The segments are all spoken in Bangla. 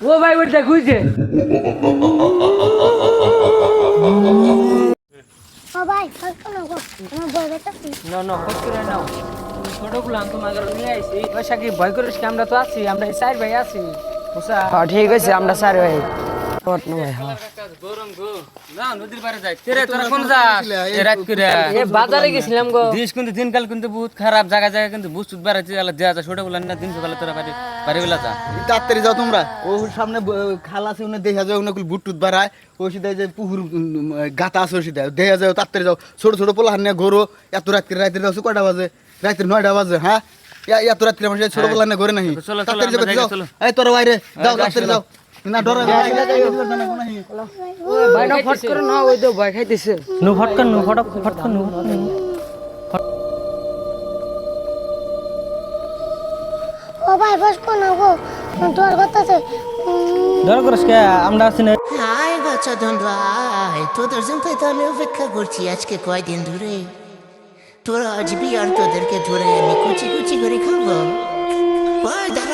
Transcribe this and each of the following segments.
ও ভাই ওটা খুঁজছে ফালতু না না না খোঁজ করে নাও। তোমাকে নিয়ে আইছি। পয়সা কি ভয় করিস আমরা তো আছি আমরা এই চার ভাই আছি। বুঝা হ্যাঁ ঠিক আছে আমরা স্যার ভাই। কত ভাই হ্যাঁ। গরম গো না নদীর পারে যাই। তেরে তোরা কোন যাস? এ রাত করে। এ বাজারে গেছিলাম গো। দিস কিন্তু দিনকাল কিন্তু বহুত খারাপ জায়গা জায়গা কিন্তু বুঝ যায় ছোট বলেন না দিন সকালে তোরা বাড়ি বাড়ি বেলা যা। তাড়াতাড়ি যাও তোমরা। সামনে খাল আছে ওখানে দেখা যায় ওখানে বুট টুট বাড়ায়। ও সিধা যে পুকুর গাতা আছে ও সিধা। দেখা যায় তাড়াতাড়ি যাও। ছোট ছোট পোলা হান্নে ঘোরো। এত রাত্রি রাত্রি যাও কয়টা বাজে? রাত্রি নয়টা বাজে হ্যাঁ? এত রাত্রি ছোট পোলা হান্নে ঘরে নাহি। তাড়াতাড়ি যাও। এই তোর বাইরে যাও তাড়াতাড়ি যাও। না ডরে ভাই না ফট করে না ওই তো ভয় খাইতেছে নু ফটকন নু ফটক ফটকন নু ও ভাই বসবো না গো তোর কথা আছে ধর করিস কে আমরা আছি না হাই বাচ্চা ভাই তোদের জন্য তো আমি অপেক্ষা করছি আজকে কয়দিন ধরে তোরা আসবি আর তোদেরকে ধরে আমি কুচি কুচি করে খাব ওই দাঁড়া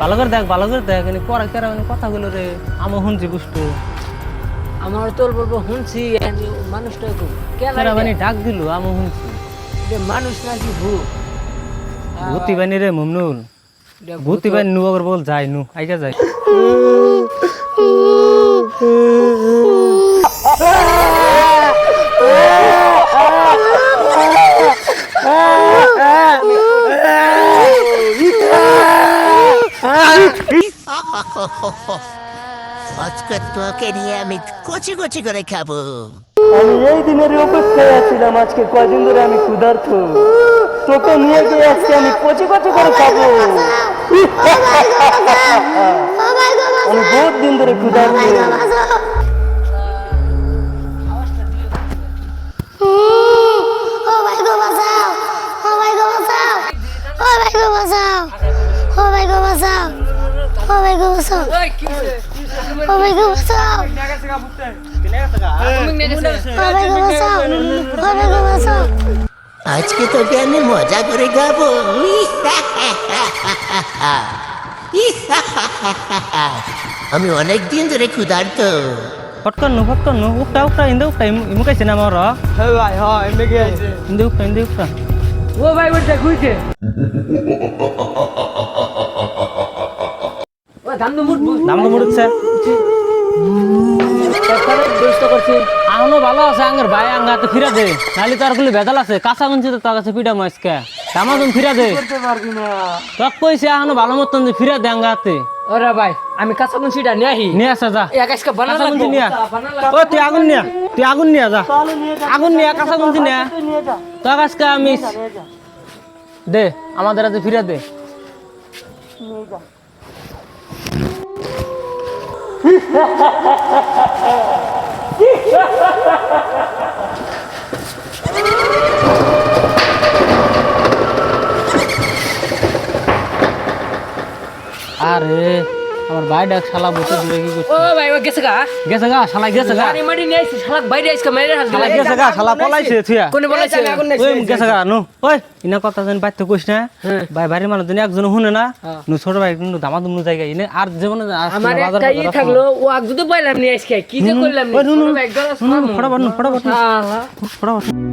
ভালো করে দেখ ভালো করে দেখ পরে কেরা মানে কথাগুলো রে? আমি শুনছি বুঝতো আমার তোর বলব শুনছি মানুষটা কেরা মানে ডাক দিল আমি শুনছি মানুষ নাকি ভূত? ভূতি বানি রে মুমনুল ভূতি বানি নু আবার বল যাই নু আইকা যাই। আজকে তোকে নিয়ে আমি কচি কচি করে খাব আমি এই দিনের অপেক্ষায় আছিলাম। আজকে কয়দিন ধরে আমি ক্ষুধার্ত। তোকে নিয়ে গিয়ে আজকে আমি কচি কচি করে খাব। আমি বহুত দিন ধরে ক্ষুধার্ত। বাঁচাও। ও ভাই গো বাঁচাও। ও ভাই গো সব ও ভাই গো সব আজকে তোকে আমি মজা করে গাবো আমি অনেক দিন ধরে ক্ষুধার্ত। ফটকর নু ফটকর নু। উকটা উকটা ইন্দে উকটা ইমু কাইছে না আমার হে হ্যাঁ ভাই হ ইন্দে কি আইছে। ইন্দে উকটা ইন্দে উকটা ও ভাই ওটা কইছে ও ধান তো মুট দাম তো মুড়ছে দুষ্ট করছে। আহনো ভালো আছে আঙ্গের ভাই আঙ্গাতে ফিরা দে। নালি তার গুলি ভেজাল আছে। কাঁচা গুনছি তো তার কাছে পিঠা মাছকে দামা তুমি ফিরা দে। তোক কইছে আহনো ভালো মতন যে ফিরা দে আঙ্গাতে ওরে ভাই আমি কাঁচা মুন্সিটা নিয়ে আহি নিয়ে আসা যা। এক আজকে বানা লাগবো। নিয়ে ও তুই আগুন নিয়ে তুই আগুন নিয়ে যা। আগুন নিয়ে কাঁচা গুনছি নিয়ে তোর আজকে আমি দে আমাদের ফিরা দে। আরে আমার ভাই ডাক শালা বসে দূরে কি করছে? ও ভাই ও গেছে গা। গেছে গা শালা গেছে গা। মাটি নিয়ে আইছি শালাক বাইরে আইসকে মেরে হাস শালা গেছে গা শালা পলাইছে থিয়া। কোনে বলাইছে ওই গেছে গা নু ওই। ইনা কথা জানি বাইতে কইস না ভাই বাড়ির মানুষ জানি একজন শুনে না নু ছোট ভাই কিন্তু দামা দুমু জায়গা ইনে আর যেমন আমার একটা ই থাকল ও আগ যদি পাইলাম নিয়ে আইসকে কি যে করলাম নি? ছোট ভাই ফটাফট নু ফটাফট ফটাফট।